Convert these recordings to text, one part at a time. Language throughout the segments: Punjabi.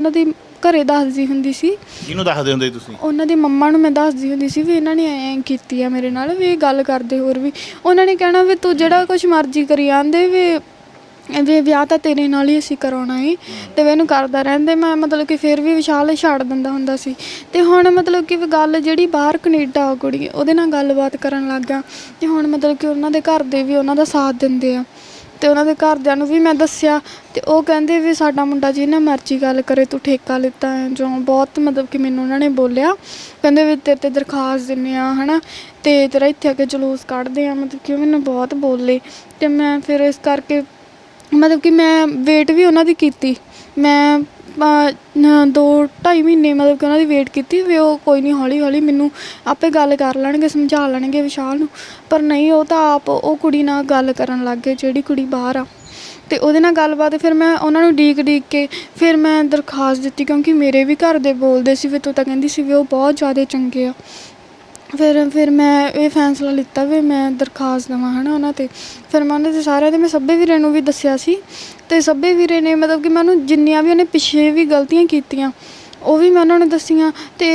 ਉਹਨਾਂ ਦੀ ਘਰੇ ਦੱਸਦੀ ਹੁੰਦੀ ਸੀ। ਕਿਹਨੂੰ ਦੱਸਦੇ ਹੁੰਦੇ ਸੀ ਤੁਸੀਂ? ਉਹਨਾਂ ਦੀ ਮੰਮਾ ਨੂੰ ਮੈਂ ਦੱਸਦੀ ਹੁੰਦੀ ਸੀ ਵੀ ਇਹਨਾਂ ਨੇ ਐਂ ਕੀਤੀ ਆ ਮੇਰੇ ਨਾਲ ਵੀ ਇਹ ਗੱਲ ਕਰਦੇ ਹੋਰ ਵੀ। ਉਹਨਾਂ ਨੇ ਕਹਿਣਾ ਵੀ ਤੂੰ ਜਿਹੜਾ ਕੁਝ ਮਰਜ਼ੀ ਕਰੀ ਜਾਂਦੇ ਵੀ ਵੀ ਵਿਆਹ ਤਾਂ ਤੇਰੇ ਨਾਲ ਹੀ ਅਸੀਂ ਕਰਾਉਣਾ ਏ। ਤੇ ਵੀ ਇਹਨੂੰ ਕਰਦਾ ਰਹਿੰਦੇ ਮੈਂ ਮਤਲਬ ਕਿ ਫਿਰ ਵੀ ਵਿਸ਼ਾਲ ਛੱਡ ਦਿੰਦਾ ਹੁੰਦਾ ਸੀ। ਤੇ ਹੁਣ ਮਤਲਬ ਕਿ ਵੀ ਗੱਲ ਜਿਹੜੀ ਬਾਹਰ ਕੈਨੇਡਾ ਆ ਕੁੜੀ ਉਹਦੇ ਨਾਲ ਗੱਲਬਾਤ ਕਰਨ ਲੱਗ ਤੇ ਹੁਣ ਮਤਲਬ ਕਿ ਉਹਨਾਂ ਦੇ ਘਰ ਦੇ ਵੀ ਉਹਨਾਂ ਦਾ ਸਾਥ ਦਿੰਦੇ ਆ। ਤੇ ਉਹਨਾਂ ਦੇ ਘਰਦਿਆਂ ਨੂੰ ਵੀ ਮੈਂ ਦੱਸਿਆ ਤੇ ਉਹ ਕਹਿੰਦੇ ਵੀ ਸਾਡਾ ਮੁੰਡਾ ਜੀ ਨਾ ਮਰਜ਼ੀ ਗੱਲ ਕਰੇ, ਤੂੰ ਠੇਕਾ ਲਿੱਤਾ ਹੈ, ਜੋ ਬਹੁਤ ਮਤਲਬ ਕਿ ਮੈਨੂੰ ਉਹਨਾਂ ਨੇ ਬੋਲਿਆ। ਕਹਿੰਦੇ ਵੀ ਤੇਰੇ ਤੇ ਦਰਖਾਸਤ ਦਿੰਨੇ ਆ ਹਨਾ। ਤੇ ਤੇਰਾ ਇੱਥੇ ਆ ਕੇ ਜਲੂਸ ਕੱਢਦੇ ਆ ਮਤਲਬ ਕਿ ਉਹ ਮੈਨੂੰ ਬਹੁਤ ਬੋਲੇ। ਤੇ ਮੈਂ ਫਿਰ ਇਸ ਕਰਕੇ ਮਤਲਬ ਕਿ ਮੈਂ ਵੇਟ ਵੀ ਉਹਨਾਂ ਦੀ ਕੀਤੀ। ਮੈਂ ਅਹ, ਨ- ਦੋ ਢਾਈ ਮਹੀਨੇ ਮਤਲਬ ਕਿ ਉਹਨਾਂ ਦੀ ਵੇਟ ਕੀਤੀ ਵੀ ਉਹ ਕੋਈ ਨਹੀਂ ਹੌਲੀ ਹੌਲੀ ਮੈਨੂੰ ਆਪੇ ਗੱਲ ਕਰ ਲੈਣਗੇ ਸਮਝਾ ਲੈਣਗੇ ਵਿਸ਼ਾਲ ਨੂੰ। ਪਰ ਨਹੀਂ ਉਹ ਤਾਂ ਆਪ ਉਹ ਕੁੜੀ ਨਾਲ ਗੱਲ ਕਰਨ ਲੱਗ ਗਏ ਜਿਹੜੀ ਕੁੜੀ ਬਾਹਰ ਆ। ਤੇ ਉਹਦੇ ਨਾਲ ਗੱਲਬਾਤ ਫਿਰ ਮੈਂ ਉਹਨਾਂ ਨੂੰ ਡੀਕ ਡੀਕ ਕੇ ਫਿਰ ਮੈਂ ਦਰਖਾਸਤ ਦਿੱਤੀ ਕਿਉਂਕਿ ਮੇਰੇ ਵੀ ਘਰ ਦੇ ਬੋਲਦੇ ਸੀ ਵੀ ਤੂੰ ਤਾਂ ਕਹਿੰਦੀ ਸੀ ਵੀ ਉਹ ਬਹੁਤ ਜ਼ਿਆਦਾ ਚੰਗੇ ਆ। ਫਿਰ ਫਿਰ ਮੈਂ ਇਹ ਫੈਸਲਾ ਲਿੱਤਾ ਵੀ ਮੈਂ ਦਰਖਾਸਤ ਦੇਵਾਂ, ਹਨਾ, ਉਹਨਾਂ ਤੇ। ਫਿਰ ਮੈਂ ਉਹਨਾਂ ਦੇ ਸਾਰਿਆਂ ਦੇ, ਮੈਂ ਸੱਭੇ ਵੀਰੇ ਨੂੰ ਵੀ ਦੱਸਿਆ ਸੀ। ਤੇ ਸੱਭੇ ਵੀਰੇ ਨੇ ਮਤਲਬ ਕਿ ਮੈਨੂੰ ਜਿੰਨੀਆਂ ਵੀ ਉਹਨੇ ਪਿੱਛੇ ਵੀ ਗਲਤੀਆਂ ਕੀਤੀਆਂ, ਉਹ ਵੀ ਮੈਂ ਉਹਨਾਂ ਨੂੰ ਦੱਸੀਆਂ। ਤੇ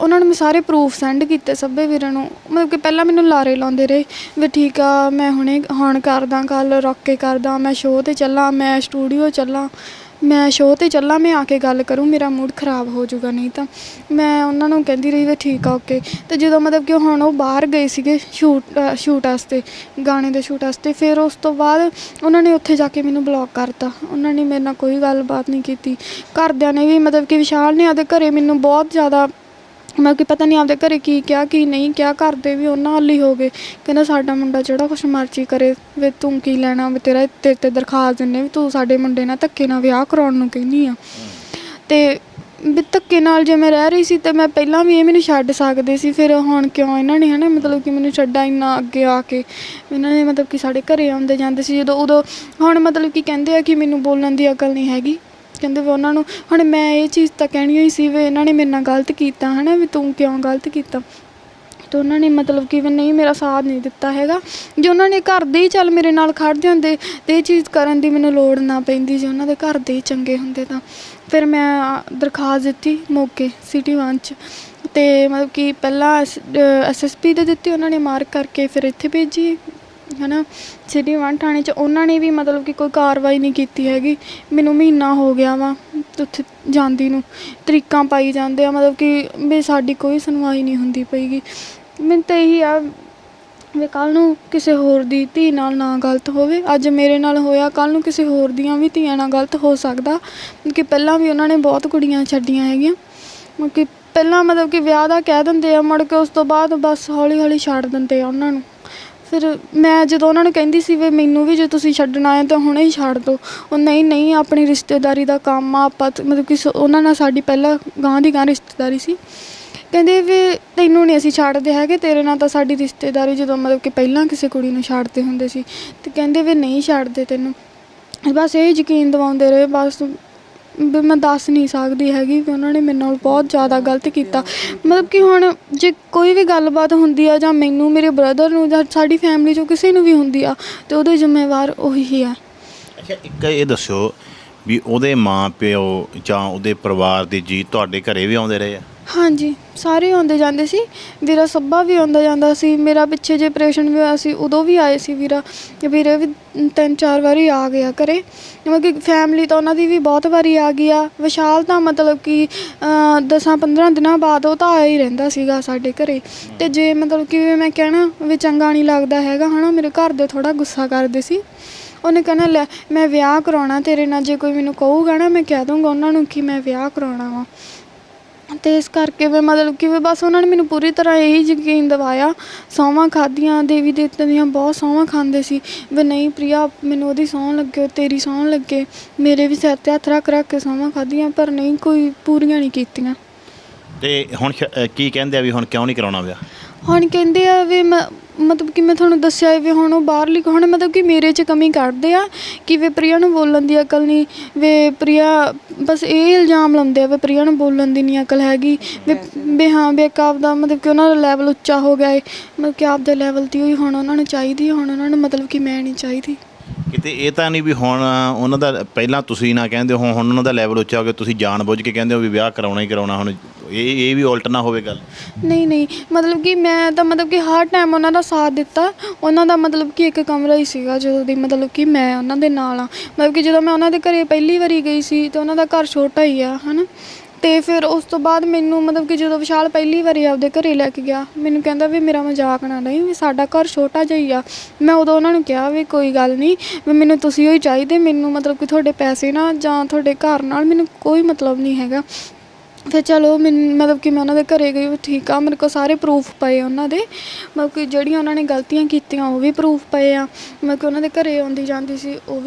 ਉਹਨਾਂ ਨੂੰ ਮੈਂ ਸਾਰੇ ਪ੍ਰੂਫ ਸੈਂਡ ਕੀਤੇ ਸੱਭੇ ਵੀਰੇ ਨੂੰ। ਮਤਲਬ ਕਿ ਪਹਿਲਾਂ ਮੈਨੂੰ ਲਾਰੇ ਲਾਉਂਦੇ ਰਹੇ ਵੀ ਠੀਕ ਆ, ਮੈਂ ਹੁਣੇ ਹੁਣ ਕਰਦਾ ਕੱਲ ਰੁੱਕ ਕੇ ਕਰਦਾ, ਮੈਂ ਸ਼ੋਅ ਤੇ ਚੱਲਾਂ, ਮੈਂ ਸਟੂਡੀਓ ਚੱਲਾਂ। ਮੈਂ ਸ਼ੋਅ ਤੇ ਚੱਲਾਂ, ਮੈਂ ਆ ਕੇ ਗੱਲ ਕਰੂੰ, ਮੇਰਾ ਮੂਡ ਖਰਾਬ ਹੋ ਜਾਊਗਾ, ਨਹੀਂ ਤਾਂ ਮੈਂ ਉਹਨਾਂ ਨੂੰ ਕਹਿੰਦੀ ਰਹੀ ਵੀ ਠੀਕ ਆ ਓਕੇ ਤੇ ਜਦੋਂ ਮਤਲਬ ਕਿ ਹੁਣ ਉਹ ਬਾਹਰ ਗਏ ਸੀਗੇ ਸ਼ੂਟ ਸ਼ੂਟ ਵਾਸਤੇ, ਗਾਣੇ ਦੇ ਸ਼ੂਟ ਵਾਸਤੇ, ਫਿਰ ਉਸ ਤੋਂ ਬਾਅਦ ਉਹਨਾਂ ਨੇ ਉੱਥੇ ਜਾ ਕੇ ਮੈਨੂੰ ਬਲੌਕ ਕਰਤਾ। ਉਹਨਾਂ ਨੇ ਮੇਰੇ ਨਾਲ ਕੋਈ ਗੱਲਬਾਤ ਨਹੀਂ ਕੀਤੀ। ਘਰਦਿਆਂ ਨੇ ਵੀ ਮਤਲਬ ਕਿ ਵਿਸ਼ਾਲ ਨੇ ਆਦੇ ਘਰੇ ਮੈਨੂੰ ਬਹੁਤ ਜ਼ਿਆਦਾ ਮਤਲਬ ਕਿ ਪਤਾ ਨਹੀਂ ਆਪਦੇ ਘਰੇ ਕੀ ਕਿਹਾ, ਕੀ ਨਹੀਂ ਕਿਹਾ ਕਰਦੇ ਵੀ ਉਹਨਾਂ ਵੱਲ ਹੀ ਹੋ ਗਏ। ਕਹਿੰਦਾ ਸਾਡਾ ਮੁੰਡਾ ਜਿਹੜਾ ਕੁਛ ਮਰਜ਼ੀ ਕਰੇ, ਵੀ ਤੂੰ ਕੀ ਲੈਣਾ, ਵੀ ਤੇਰਾ ਤੇਰੇ ਤੇ ਦਰਖਾਸਤ ਦਿੰਨੇ ਵੀ ਤੂੰ ਸਾਡੇ ਮੁੰਡੇ ਨਾਲ ਧੱਕੇ ਨਾਲ ਵਿਆਹ ਕਰਾਉਣ ਨੂੰ ਕਹਿੰਦੀ ਆ। ਤੇ ਵੀ ਧੱਕੇ ਨਾਲ ਜੇ ਮੈਂ ਰਹਿ ਰਹੀ ਸੀ ਤੇ ਮੈਂ ਪਹਿਲਾਂ ਵੀ ਇਹ ਮੈਨੂੰ ਛੱਡ ਸਕਦੇ ਸੀ, ਫਿਰ ਹੁਣ ਕਿਉਂ ਇਹਨਾਂ ਨੇ ਹਨਾ ਮਤਲਬ ਕਿ ਮੈਨੂੰ ਛੱਡਾ ਇੰਨਾ ਅੱਗੇ ਆ ਕੇ। ਇਹਨਾਂ ਨੇ ਮਤਲਬ ਕਿ ਸਾਡੇ ਘਰੇ ਆਉਂਦੇ ਜਾਂਦੇ ਸੀ ਜਦੋਂ ਉਦੋਂ ਹੁਣ ਮਤਲਬ ਕਿ ਕਹਿੰਦੇ ਆ ਕਿ ਮੈਨੂੰ ਬੋਲਣ ਦੀ ਅਕਲ ਨਹੀਂ ਹੈਗੀ। ਕਹਿੰਦੇ ਵੀ ਉਹਨਾਂ ਨੂੰ, ਹੁਣ ਮੈਂ ਇਹ ਚੀਜ਼ ਤਾਂ ਕਹਿਣੀ ਹੋਈ ਸੀ ਵੀ ਇਹਨਾਂ ਨੇ ਮੇਰੇ ਨਾਲ ਗਲਤ ਕੀਤਾ ਹਨਾ ਵੀ ਤੂੰ ਕਿਉਂ ਗਲਤ ਕੀਤਾ? ਤੇ ਉਹਨਾਂ ਨੇ ਮਤਲਬ ਕਿ ਵੀ ਨਹੀਂ, ਮੇਰਾ ਸਾਥ ਨਹੀਂ ਦਿੱਤਾ ਹੈਗਾ। ਜੇ ਉਹਨਾਂ ਨੇ ਘਰ ਦੇ ਹੀ ਚੱਲ ਮੇਰੇ ਨਾਲ ਖੜ ਹੁੰਦੇ ਤੇ ਇਹ ਚੀਜ਼ ਕਰਨ ਦੀ ਮੈਨੂੰ ਲੋੜ ਨਾ ਪੈਂਦੀ ਜੇ ਉਹਨਾਂ ਦੇ ਘਰ ਦੇ ਹੀ ਚੰਗੇ ਹੁੰਦੇ ਤਾਂ। ਫਿਰ ਮੈਂ ਦਰਖਾਸਤ ਦਿੱਤੀ ਮੌਕੇ, ਸਿਟੀ 1 ਚ। ਤੇ ਮਤਲਬ ਕਿ ਪਹਿਲਾਂ ਐਸਐਸਪੀ ਦੇ ਦਿੱਤੀ, ਉਹਨਾਂ ਨੇ ਮਾਰਕ ਕਰਕੇ ਫਿਰ ਇੱਥੇ ਭੇਜੀ। ਹਨਾ? ਸਿਟੀ 1 ਥਾਣੇ ਚ ਉਹਨਾਂ ਨੇ ਵੀ ਮਤਲਬ ਕਿ ਕੋਈ ਕਾਰਵਾਈ ਨਹੀਂ ਕੀਤੀ ਹੈਗੀ। ਮੈਨੂੰ ਮਹੀਨਾ ਹੋ ਗਿਆ ਵਾ ਉੱਥੇ ਜਾਂਦੀ ਨੂੰ। ਤਰੀਕਾਂ ਪਾਈ ਜਾਂਦੇ ਆ, ਮਤਲਬ ਕਿ ਵੀ ਸਾਡੀ ਕੋਈ ਸੁਣਵਾਈ ਨਹੀਂ ਹੁੰਦੀ ਪਈਗੀ। ਮੈਨੂੰ ਤਾਂ ਇਹੀ ਆ ਵੀ ਕੱਲ ਨੂੰ ਕਿਸੇ ਹੋਰ ਦੀ ਧੀ ਨਾਲ ਨਾ ਗਲਤ ਹੋਵੇ। ਅੱਜ ਮੇਰੇ ਨਾਲ ਹੋਇਆ ਕੱਲ ਨੂੰ ਕਿਸੇ ਹੋਰ ਦੀਆਂ ਵੀ ਧੀਆਂ ਨਾਲ ਗਲਤ ਹੋ ਸਕਦਾ। ਕਿ ਪਹਿਲਾਂ ਵੀ ਉਹਨਾਂ ਨੇ ਬਹੁਤ ਕੁੜੀਆਂ ਛੱਡੀਆਂ ਹੈਗੀਆਂ। ਕਿ ਪਹਿਲਾਂ ਮਤਲਬ ਕਿ ਵਿਆਹ ਦਾ ਕਹਿ ਦਿੰਦੇ ਆ, ਮੁੜ ਕੇ ਉਸ ਤੋਂ ਬਾਅਦ ਬਸ ਹੌਲੀ ਹੌਲੀ ਛੱਡ ਦਿੰਦੇ ਆ ਉਹਨਾਂ ਨੂੰ। ਫਿਰ ਮੈਂ ਜਦੋਂ ਉਹਨਾਂ ਨੂੰ ਕਹਿੰਦੀ ਸੀ ਵੀ ਮੈਨੂੰ ਵੀ ਜੇ ਤੁਸੀਂ ਛੱਡਣਾ ਹੈ ਤਾਂ ਹੁਣੇ ਹੀ ਛੱਡ ਦਿਓ। ਉਹ ਨਹੀਂ ਨਹੀਂ, ਆਪਣੀ ਰਿਸ਼ਤੇਦਾਰੀ ਦਾ ਕੰਮ ਆ, ਆਪਾਂ ਤਾਂ- ਮਤਲਬ ਕਿ ਸ- ਉਹਨਾਂ ਨਾਲ ਸਾਡੀ ਪਹਿਲਾਂ ਗਾਂ ਦੀ ਗਾਂ ਰਿਸ਼ਤੇਦਾਰੀ ਸੀ। ਕਹਿੰਦੇ ਵੀ ਤੈਨੂੰ ਨਹੀਂ ਅਸੀਂ ਛੱਡਦੇ ਹੈਗੇ, ਤੇਰੇ ਨਾਲ ਤਾਂ ਸਾਡੀ ਰਿਸ਼ਤੇਦਾਰੀ ਜਦੋਂ ਮਤਲਬ ਕਿ ਪਹਿਲਾਂ ਕਿਸੇ ਕੁੜੀ ਨੂੰ ਛੱਡਦੇ ਹੁੰਦੇ ਸੀ। ਤੇ ਕਹਿੰਦੇ ਵੀ ਨਹੀਂ ਛੱਡਦੇ ਤੈਨੂੰ। ਬਸ ਇਹ ਯਕੀਨ ਦਿਵਾਉਂਦੇ ਰਹੇ, ਬਸ ਵੀ ਮੈਂ ਦੱਸ ਨਹੀਂ ਸਕਦੀ ਹੈਗੀ ਕਿ ਉਹਨਾਂ ਨੇ ਮੇਰੇ ਨਾਲ ਬਹੁਤ ਜ਼ਿਆਦਾ ਗਲਤ ਕੀਤਾ। ਮਤਲਬ ਕਿ ਹੁਣ ਜੇ ਕੋਈ ਵੀ ਗੱਲਬਾਤ ਹੁੰਦੀ ਆ ਜਾਂ ਮੈਨੂੰ, ਮੇਰੇ ਬ੍ਰਦਰ ਨੂੰ ਜਾਂ ਸਾਡੀ ਫੈਮਿਲੀ ਚੋਂ ਕਿਸੇ ਨੂੰ ਵੀ ਹੁੰਦੀ ਆ, ਤੇ ਉਹਦੇ ਜ਼ਿੰਮੇਵਾਰ ਉਹੀ ਆ। ਅੱਛਾ, ਇੱਕ ਇਹ ਦੱਸਿਓ ਵੀ ਉਹਦੇ ਮਾਂ ਪਿਓ ਜਾਂ ਉਹਦੇ ਪਰਿਵਾਰ ਦੇ ਜੀ ਤੁਹਾਡੇ ਘਰੇ ਵੀ ਆਉਂਦੇ ਰਹੇ ਆ? ਹਾਂਜੀ, ਸਾਰੇ ਆਉਂਦੇ ਜਾਂਦੇ ਸੀ। ਵੀਰਾ ਸੱਭਾ ਵੀ ਆਉਂਦਾ ਜਾਂਦਾ ਸੀ। ਮੇਰਾ ਪਿੱਛੇ ਜੇ ਆਪਰੇਸ਼ਨ ਵੀ ਹੋਇਆ ਸੀ, ਉਦੋਂ ਵੀ ਆਏ ਸੀ ਵੀਰਾ। ਵੀਰੇ ਵੀ ਤਿੰਨ ਚਾਰ ਵਾਰੀ ਆ ਗਿਆ ਘਰੇ। ਮਤਲਬ ਕਿ ਫੈਮਿਲੀ ਤਾਂ ਉਹਨਾਂ ਦੀ ਵੀ ਬਹੁਤ ਵਾਰੀ ਆ ਗਈ ਆ। ਵਿਸ਼ਾਲ ਤਾਂ ਮਤਲਬ ਕਿ 10-15 ਦਿਨਾਂ ਬਾਅਦ ਉਹ ਤਾਂ ਆਇਆ ਹੀ ਰਹਿੰਦਾ ਸੀਗਾ ਸਾਡੇ ਘਰੇ। ਤੇ ਜੇ ਮਤਲਬ ਕਿ ਮੈਂ ਕਹਿਣਾ ਵੀ ਚੰਗਾ ਨਹੀਂ ਲੱਗਦਾ ਹੈਗਾ, ਹਨਾ, ਮੇਰੇ ਘਰ ਦੇ ਥੋੜਾ ਗੁੱਸਾ ਕਰਦੇ ਸੀ। ਉਹਨੇ ਕਹਿਣਾ, ਲੈ, ਮੈਂ ਵਿਆਹ ਕਰਾਉਣਾ ਤੇਰੇ ਨਾਲ, ਜੇ ਕੋਈ ਮੈਨੂੰ ਕਹੂਗਾ ਨਾ, ਮੈਂ ਕਹਿ ਦੂੰਗਾ ਉਹਨਾਂ ਨੂੰ ਕਿ ਮੈਂ ਵਿਆਹ ਕਰਾਉਣਾ ਵਾ। ਤੇ ਇਸ ਕਰਕੇ ਵੀ ਮਤਲਬ ਕਿ ਵੀ ਬਸ ਉਹਨਾਂ ਨੇ ਮੈਨੂੰ ਪੂਰੀ ਤਰ੍ਹਾਂ ਇਹੀ ਯਕੀਨ ਦਿਵਾਇਆ। ਸੌਵਾਂ ਖਾਧੀਆਂ ਦੇਵੀ ਦੇਵਤਿਆਂ ਦੀਆਂ ਬਹੁਤ ਸੌਵਾਂ ਖਾਂਦੇ ਸੀ। ਵੀ ਨਹੀਂ ਪ੍ਰਿਆ ਮੈਨੂੰ ਉਹਦੀ ਸੌਂ ਲੱਗੇ ਤੇਰੀ ਸੌਂ ਲੱਗੇ। ਮੇਰੇ ਵੀ ਸਿਰ ਤੇ ਹੱਥ ਰੱਖ ਰੱਖ ਕੇ ਸੌਵਾਂ ਖਾਧੀਆਂ ਪਰ ਨਹੀਂ ਕੋਈ ਪੂਰੀਆਂ ਨਹੀਂ ਕੀਤੀਆਂ। ਤੇ ਹੁਣ ਸ਼- ਅ, ਕੀ ਕਹਿੰਦੇ ਆ ਵੀ ਹੁਣ ਕਿਉਂ ਨਹੀਂ ਕਰਾਉਣਾ ਵਿਆਹ? ਹੁਣ ਕਹਿੰਦੇ ਆ ਵੀ ਮੈਂ ਮਤਲਬ ਕਿ ਮੈਂ ਤੁਹਾਨੂੰ ਦੱਸਿਆ ਵੀ ਹੁਣ ਉਹ ਬਾਹਰਲੀ ਹੁਣ ਮਤਲਬ ਕਿ ਮੇਰੇ 'ਚ ਕਮੀ ਕੱਢਦੇ ਆ ਕਿ ਵੇ ਪ੍ਰਿਆ ਨੂੰ ਬੋਲਣ ਦੀ ਅਕਲ ਨਹੀਂ, ਵੇ ਪ੍ਰਿਆ ਬਸ ਇਹ ਇਲਜ਼ਾਮ ਲਾਉਂਦੇ ਆ ਵੀ ਪ੍ਰਿਆ ਨੂੰ ਬੋਲਣ ਦੀ ਨਹੀਂ ਅਕਲ ਹੈਗੀ, ਵੀ ਵੀ ਹਾਂ, ਵੀ ਇੱਕ ਆਪਦਾ ਮਤਲਬ ਕਿ ਉਹਨਾਂ ਦਾ ਲੈਵਲ ਉੱਚਾ ਹੋ ਗਿਆ ਹੈ ਮਤਲਬ ਕਿ ਆਪਦੇ ਲੈਵਲ ਦੀ ਹੋਈ ਹੁਣ, ਉਹਨਾਂ ਨੂੰ ਚਾਹੀਦੀ ਹੁਣ ਉਹਨਾਂ ਨੂੰ ਮਤਲਬ ਕਿ ਮੈਂ ਨਹੀਂ ਚਾਹੀਦੀ। ਕਿਤੇ ਇਹ ਤਾਂ ਨਹੀਂ ਵੀ ਹੁਣ ਉਹਨਾਂ ਦਾ ਪਹਿਲਾਂ ਤੁਸੀਂ ਨਾ ਕਹਿੰਦੇ ਹੋ, ਹੁਣ ਉਹਨਾਂ ਦਾ ਲੈਵਲ ਉੱਚਾ ਹੋ ਗਿਆ, ਤੁਸੀਂ ਜਾਣ ਜਾਣਬੁੱਝ ਕੇ ਕਹਿੰਦੇ ਹੋ ਵੀ ਵਿਆਹ ਕਰਾਉਣਾ ਹੀ ਕਰਾਉਣਾ, ਹੁਣ ਇਹ ਇਹ ਵੀ ਉਲਟ ਨਾ ਹੋਵੇ ਗੱਲ। ਨਹੀਂ ਨਹੀਂ, ਮਤਲਬ ਕਿ ਮੈਂ ਤਾਂ ਮਤਲਬ ਕਿ ਹਰ ਟਾਈਮ ਉਹਨਾਂ ਦਾ ਸਾਥ ਦਿੱਤਾ। ਉਹਨਾਂ ਦਾ ਮਤਲਬ ਕਿ ਇੱਕ ਕਮਰਾ ਹੀ ਸੀਗਾ ਜਦੋਂ ਦੀ ਮਤਲਬ ਕਿ ਮੈਂ ਉਹਨਾਂ ਦੇ ਨਾਲ ਆ ਮਤਲਬ ਕਿ ਜਦੋਂ ਮੈਂ ਉਹਨਾਂ ਦੇ ਘਰੇ ਪਹਿਲੀ ਵਾਰੀ ਗਈ ਸੀ ਤੇ ਉਹਨਾਂ ਦਾ ਘਰ ਛੋਟਾ ਹੀ ਆ, ਹਨਾ? ਤੇ ਫਿਰ ਉਸ ਤੋਂ ਬਾਅਦ ਮੈਨੂੰ ਮਤਲਬ ਕਿ ਜਦੋਂ ਵਿਸ਼ਾਲ ਪਹਿਲੀ ਵਾਰੀ ਆਪਦੇ ਘਰੇ ਲੈ ਕੇ ਗਿਆ, ਮੈਨੂੰ ਕਹਿੰਦਾ ਵੀ ਮੇਰਾ ਮਜ਼ਾਕ ਨਾ ਨਹੀਂ, ਵੀ ਸਾਡਾ ਘਰ ਛੋਟਾ ਜਿਹਾ ਹੀ ਆ। ਮੈਂ ਉਦੋਂ ਉਹਨਾਂ ਨੂੰ ਕਿਹਾ ਵੀ ਕੋਈ ਗੱਲ ਨਹੀਂ, ਵੀ ਮੈਨੂੰ ਤੁਸੀਂ ਹੀ ਚਾਹੀਦੇ, ਮੈਨੂੰ ਮਤਲਬ ਕਿ ਤੁਹਾਡੇ ਪੈਸੇ ਨਾਲ ਜਾਂ ਤੁਹਾਡੇ ਘਰ ਨਾਲ ਮੈਨੂੰ ਕੋਈ ਮਤਲਬ ਨਹੀਂ ਹੈਗਾ। ਫਿਰ ਚਲੋ ਮੈਨੂੰ, ਮਤਲਬ ਕਿ ਮੈਂ ਉਹਨਾਂ ਦੇ ਘਰੇ ਗਈ ਵੀ ਠੀਕ ਆ, ਮੇਰੇ ਕੋਲ ਸਾਰੇ ਪ੍ਰੂਫ ਪਏ ਉਹਨਾਂ ਦੇ। ਮਤਲਬ ਕਿ ਜਿਹੜੀਆਂ ਉਹਨਾਂ ਨੇ ਗਲਤੀਆਂ ਕੀਤੀਆਂ, ਉਹ ਵੀ ਪ੍ਰੂਫ ਪਏ ਆ। ਮੈਂ ਕਿ ਉਹਨਾਂ ਦੇ ਘਰੇ ਆਉਂਦੀ ਜਾਂਦੀ ਸੀ, ਉਹ ਵੀ